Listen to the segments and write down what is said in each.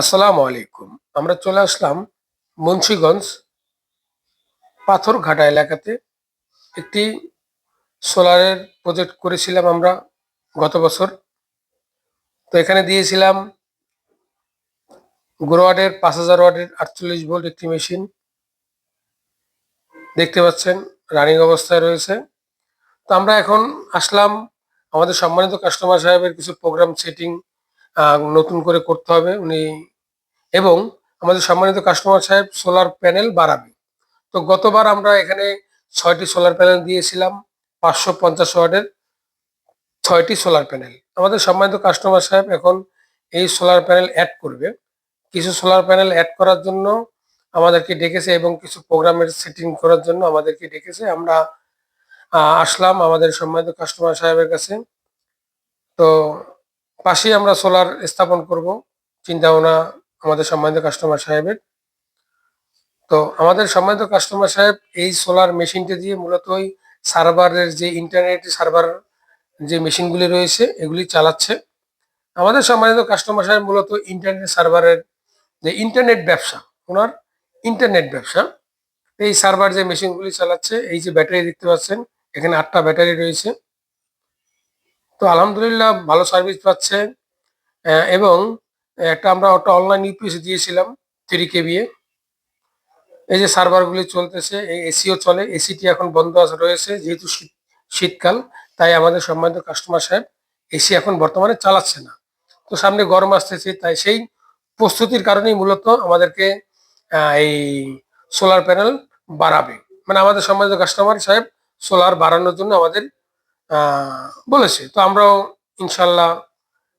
আসসালামু আলাইকুম। আমরা চলে আসলাম মুন্সিগঞ্জ পাথরঘাটা এলাকাতে। একটি সোলারের প্রজেক্ট করেছিলাম আমরা গত বছর। তো এখানে দিয়েছিলাম গ্রো ওয়ার্ডের পাঁচ হাজার ওয়ার্ডের আটচল্লিশ ভোল্ট একটি মেশিন। দেখতে পাচ্ছেন, রানিং অবস্থায় রয়েছে। তো আমরা এখন আসলাম আমাদের সম্মানিত কাস্টমার সাহেবের কিছু প্রোগ্রাম সেটিং নতুন করে করতে হবে। উনি এবং আমাদের সম্মানিত কাস্টমার সাহেব সোলার প্যানেল বাড়াবে। তো গতবার আমরা এখানে ছয়টি সোলার প্যানেল দিয়েছিলাম, পাঁচশো পঞ্চাশ ওয়াটের ছয়টি সোলার প্যানেল আমাদের সম্মানিত কাস্টমার সাহেব এখন এই সোলার প্যানেল অ্যাড করবে। কিছু সোলার প্যানেল অ্যাড করার জন্য আমাদেরকে ডেকেছে এবং কিছু প্রোগ্রামের সেটিং করার জন্য আমাদেরকে ডেকেছে। আমরা আসলাম আমাদের সম্মানিত কাস্টমার সাহেবের কাছে। তো পাশেই আমরা সোলার স্থাপন করব চিন্তা ভাবনা আমাদের সম্মানিত কাস্টমার সাহেবের। তো আমাদের সম্মানিত কাস্টমার সাহেব এই সোলার মেশিনটি দিয়ে মূলত ওই সার্ভারের যে ইন্টারনেট সার্ভার যে মেশিনগুলি রয়েছে, এগুলি চালাচ্ছে। আমাদের সম্মানিত কাস্টমার সাহেব মূলত ইন্টারনেট সার্ভারের যে ইন্টারনেট ব্যবসা, ওনার ইন্টারনেট ব্যবসা। এই সার্ভার যে মেশিনগুলি চালাচ্ছে, এই যে ব্যাটারি দেখতে পাচ্ছেন, এখানে আটটা ব্যাটারি রয়েছে। তো আলহামদুলিল্লাহ ভালো সার্ভিস পাচ্ছে। এবং একটা আমরা ওটা অনলাইন ইউপিএস দিয়েছিলাম থ্রি কেবিএ এই যে সার্ভারগুলি চলতেছে, এই এসিও চলে, এসিটি এখন বন্ধ আছে, রয়েছে, যেহেতু শীত শীতকাল, তাই আমাদের সম্মানিত কাস্টমার সাহেব এসি এখন বর্তমানে চালাচ্ছে না। তো সামনে গরম আসতেছে, তাই সেই প্রস্তুতির কারণেই মূলত আমাদেরকে এই সোলার প্যানেল বাড়াবে। মানে আমাদের সম্মানিত কাস্টমার সাহেব সোলার বাড়ানোর জন্য আমাদের বলেছে। তো আমরাও ইনশাল্লাহ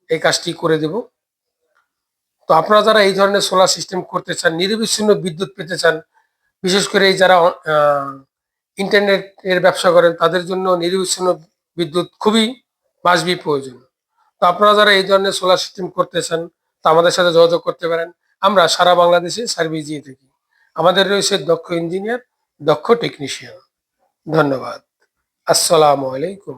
এই কাজটি করে দেব। তো আপনারা যারা এই ধরনের সোলার সিস্টেম করতে চান, নিরবিচ্ছিন্ন বিদ্যুৎ পেতে চান, বিশেষ করে এই যারা ইন্টারনেটের ব্যবসা করেন, তাদের জন্য নিরবিচ্ছিন্ন বিদ্যুৎ খুবই বাসবি প্রয়োজন। তো আপনারা যারা এই ধরনের সোলার সিস্টেম করতে চান, তা আমাদের সাথে যোগাযোগ করতে পারেন। আমরা সারা বাংলাদেশে সার্ভিস দিয়ে থাকি। আমাদের রয়েছে দক্ষ ইঞ্জিনিয়ার দক্ষ টেকনিশিয়ান ধন্যবাদ। আসসালামু আলাইকুম।